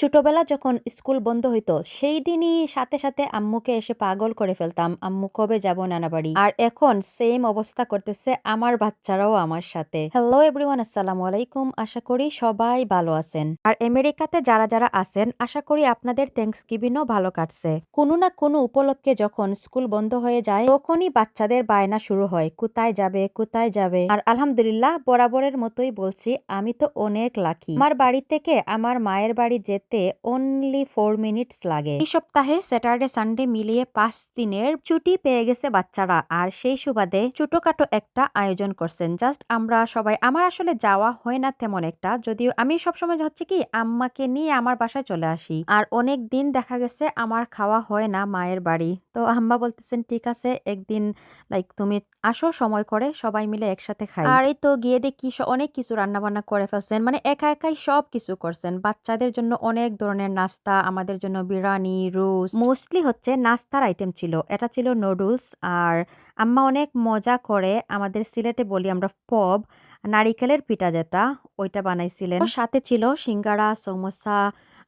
ছোটবেলা যখন স্কুল বন্ধ হইতো, সেই দিনই সাথে সাথে আম্মুকে এসে পাগল করে ফেলতাম, আম্মু, কবে যাব নানা বাড়ি? আর এখন সেম অবস্থা করতেছে আমার বাচ্চারাও আমার সাথে। হ্যালো এভরিওয়ান আসসালামু আলাইকুম। আশা করি সবাই ভালো আছেন। আর আমেরিকাতে যারা যারা আছেন, আশা করি আপনাদের থ্যাংকস গিভিনও ভালো কাটছে। কোনো না কোনো উপলক্ষে যখন স্কুল বন্ধ হয়ে যায়, তখনই বাচ্চাদের বায়না শুরু হয়, কোথায় যাবে কোথায় যাবে? আর আলহামদুলিল্লাহ বরাবরের মতোই বলছি, আমি তো অনেক লাকি আমার বাড়ি থেকে আমার মায়ের বাড়ি যেতে অনলি ফোর মিনিটস লাগে। এই সপ্তাহে স্যাটারডে সানডে মিলিয়ে পাঁচ দিনের ছুটি পেয়ে গেছে বাচ্চারা। আর সেই সুবাদে ছোটখাটো একটা আয়োজন করছেন। জাস্ট আমরা সবাই, আমার আসলে যাওয়া হয় না তেমন একটা। যদিও আমি সবসময় হচ্ছে কি, আম্মাকে নিয়ে আমার বাসায় চলে আসি। আর অনেক দিন দেখা গেছে আমার খাওয়া হয় না মায়ের বাড়ি। তো আম্মা বলতেছেন, ঠিক আছে, একদিন লাইক তুমি আসো, সময় করে, সবাই মিলে একসাথে খাই। আর এই তো গিয়ে দেখি, অনেক কিছু রান্না বান্না করে ফেলছেন। মানে একা একাই সব কিছু করছেন। বাচ্চাদের জন্য অনেক ধরনের নাস্তা আমাদের জন্য বিরিয়ানি রোস মোস্টলি হচ্ছে নাস্তার আইটেম ছিল। এটা ছিল নুডলস আর আম্মা অনেক মজা করে আমাদের সিলেটে বলি আমরা পব নারিকেলের পিঠা যেটা ওইটা বানাইছিলেন। সাথে ছিল সিঙ্গারা সমোসা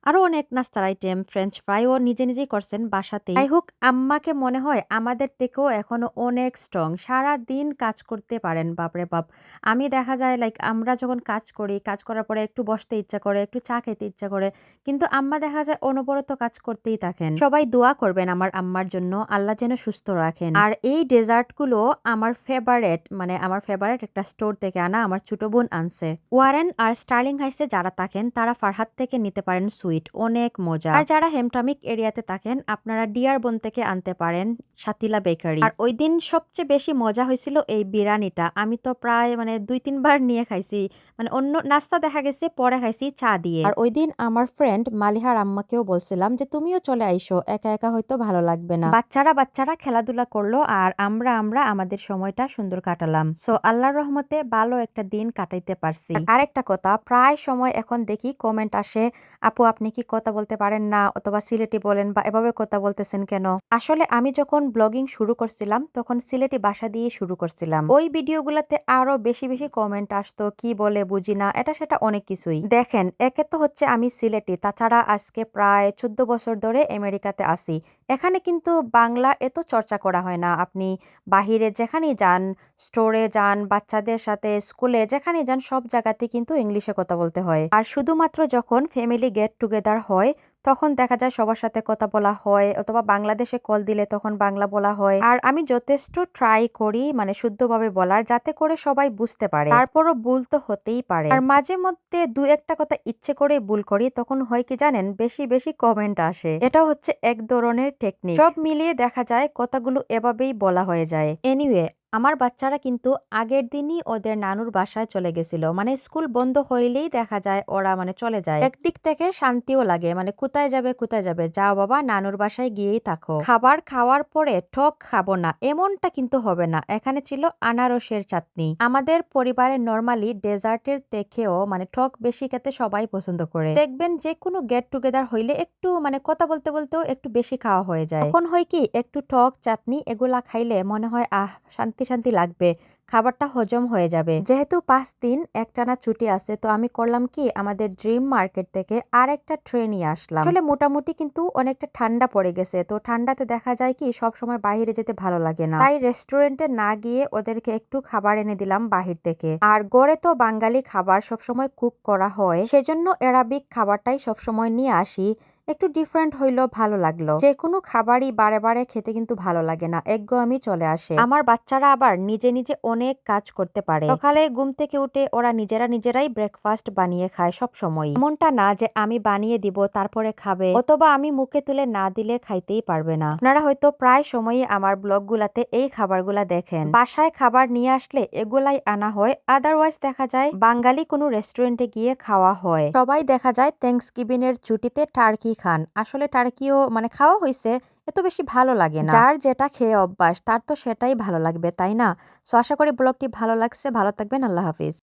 আরও অনেক নাস্তার আইটেম ফ্রেঞ্চ ফ্রাই ও নিজে নিজেই করছেন বাসাতেই। যাই হোক, আম্মাকে মনে হয় আমাদের থেকেও এখনও অনেক স্ট্রং সারা দিন কাজ করতে পারেন, বাপরে বাপ। আমি দেখা যায় লাইক আমরা যখন কাজ করি, কাজ করার পরে একটু বসতে ইচ্ছা করে, একটু চা খেতে ইচ্ছা করে, কিন্তু আম্মা দেখা যায় অনবরত কাজ করতেই থাকেন। সবাই দোয়া করবেন আমার আম্মার জন্য, আল্লাহ যেন সুস্থ রাখেন। আর এই ডেজার্টগুলো আমার ফেভারেট মানে আমার ফেভারেট একটা স্টোর থেকে আনা আমার ছোট বোন আনছে। ওয়ারেন আর স্টার্লিং হাইসে যারা থাকেন, তারা ফারহাত থেকে নিতে পারেন সুইট অনেক মজা। আর যারা হেমটামিক এরিয়াতে থাকেন, আপনারা ডিয়ার বোন থেকে আনতে পারেন সাতিলা বেকারি। আর ওই দিন সবচেয়ে বেশি মজা হয়েছিল এই বিরিয়ানিটা। আমি তো প্রায় মানে দুই, তিনবার নিয়ে খাইছি। মানে অন্য নাস্তা দেখা গেছে, পরে খাইছি চা দিয়ে। আর ওই দিন আমার ফ্রেন্ড মালিহার আম্মাকেও বলছিলাম যে, তুমিও চলে আইসো, একা একা হয়তো ভালো লাগবে না। বাচ্চারা বাচ্চারা খেলাধুলা করল আর আমরা আমরা আমাদের সময়টা সুন্দর কাটালাম। সো আল্লাহর রহমতে ভালো একটা দিন কাটাইতে পারছি। আরেকটা কথা, প্রায় সময় এখন দেখি কমেন্ট আসে, আপু, আপনি কি কথা বলতে পারেন না অথবা সিলেটি বলেন বা এভাবে কথা বলতেছেন কেন? আসলে আমি যখন ব্লগিং শুরু করছিলাম, তখন সিলেটি ভাষা দিয়ে শুরু করছিলাম। ওই ভিডিওগুলোতে আরও বেশি বেশি কমেন্ট আসতো, কি বলে বুঝি না, এটা সেটা অনেক কিছুই। দেখেন, একে তো হচ্ছে আমি সিলেটি, তাছাড়া আজকে প্রায় চোদ্দ বছর ধরে আমেরিকাতে আসি এখানে কিন্তু বাংলা এত চর্চা করা হয় না। আপনি বাহিরে যেখানেই যান স্টোরে যান, বাচ্চাদের সাথে স্কুলে যেখানেই যান, সব জায়গাতে কিন্তু ইংলিশে কথা বলতে হয়। আর শুধুমাত্র যখন ফ্যামিলি গেট টুগেদার হয়, তখন দেখা যায় সবার সাথে কথা বলা হয়, অথবা বাংলাদেশে কল দিলে তখন বাংলা বলা হয়। আর আমি যথেষ্ট ট্রাই করি মানে শুদ্ধভাবে বলার, যাতে করে সবাই বুঝতে পারে। তারপরও ভুল তো হতেই পারে। আর মাঝে মধ্যে দু একটা কথা ইচ্ছে করে ভুল করি, তখন হয় কি জানেন, বেশি বেশি কমেন্ট আসে। এটা হচ্ছে এক ধরনের টেকনিক সব মিলিয়ে দেখা যায় কথাগুলো এভাবেই বলা হয়ে যায়। এনিওয়ে আমার বাচ্চারা কিন্তু আগের দিনই ওদের নানুর বাসায় চলে গেছিল। মানে স্কুল বন্ধ হইলেই দেখা যায় ওরা মানে চলে যায়। একদিক থেকে শান্তিও লাগে মানে কোথায় যাবে কোথায় যাবে? যাও বাবা, নানুর বাসায় গিয়েই থাকো। খাবার খাওয়ার পরে ঠক খাব না, এমনটা কিন্তু হবে না। এখানে ছিল আনারসের চাটনি। আমাদের পরিবারে নর্মালি ডেজার্টের থেকেও মানে ঠক বেশি খেতে সবাই পছন্দ করে। দেখবেন যে কোনো গেট টুগেদার হইলে একটু মানে কথা বলতে বলতেও একটু বেশি খাওয়া হয়ে যায়। তখন হয় কি, একটু টক চাটনি এগুলা খাইলে মনে হয়, আহ, শান্তি শান্তি লাগবে, খাবারটা হজম হয়ে যাবে। যেহেতু পাঁচ দিন একটানা ছুটি আছে, তো আমি করলাম কি, আমাদের ড্রিম মার্কেট থেকে আর একটা ট্রেন নিয়ে আসলাম। আসলে মোটামুটি কিন্তু অনেকটা ঠান্ডা পড়ে গেছে, তো ঠান্ডাতে দেখা যায় কি সব সময় বাইরে যেতে ভালো লাগে না। তাই রেস্টুরেন্টে না গিয়ে ওদেরকে একটু খাবার এনে দিলাম বাহির থেকে। আর গড়ে তো বাঙালি খাবার সবসময় কুক করা হয়, সেজন্য এরাবিক খাবারটাই সবসময় নিয়ে আসি। একটু ডিফারেন্ট হইল ভালো লাগল। যে কোনো খাবারই বারে বারে খেতে কিন্তু ভালো লাগে না। একঘেয়েমি চলে আসে। আমার বাচ্চারা আবার নিজে নিজে অনেক কাজ করতে পারে। সকালে ঘুম থেকে উঠে ওরা নিজেরা নিজেরাই ব্রেকফাস্ট বানিয়ে খায় সব সময় এমনটা না যে আমি বানিয়ে দিব, তারপরে খাবে, অথবা আমি মুখে তুলে না দিলে খাইতেই পারবে না। আপনারা হয়তো প্রায় সময়ই আমার ব্লগ গুলাতে এই খাবারগুলা দেখেন। বাসায় খাবার নিয়ে আসলে এগুলাই আনা হয়। আদারওয়াইজ দেখা যায় বাঙালি কোনো রেস্টুরেন্টে গিয়ে খাওয়া হয়। সবাই দেখা যায় থ্যাংকস এর ছুটিতে টার্কি খান, আসলে টার্কিও মানে খাওয়া হয়েছে এত বেশি ভালো লাগে না। যার যেটা খেয়ে অভ্যাস, তার তো সেটাই ভালো লাগবে, তাই না? সো আশা করি ব্লগটি ভালো লাগছে, ভালো থাকবেন, আল্লাহ হাফিজ।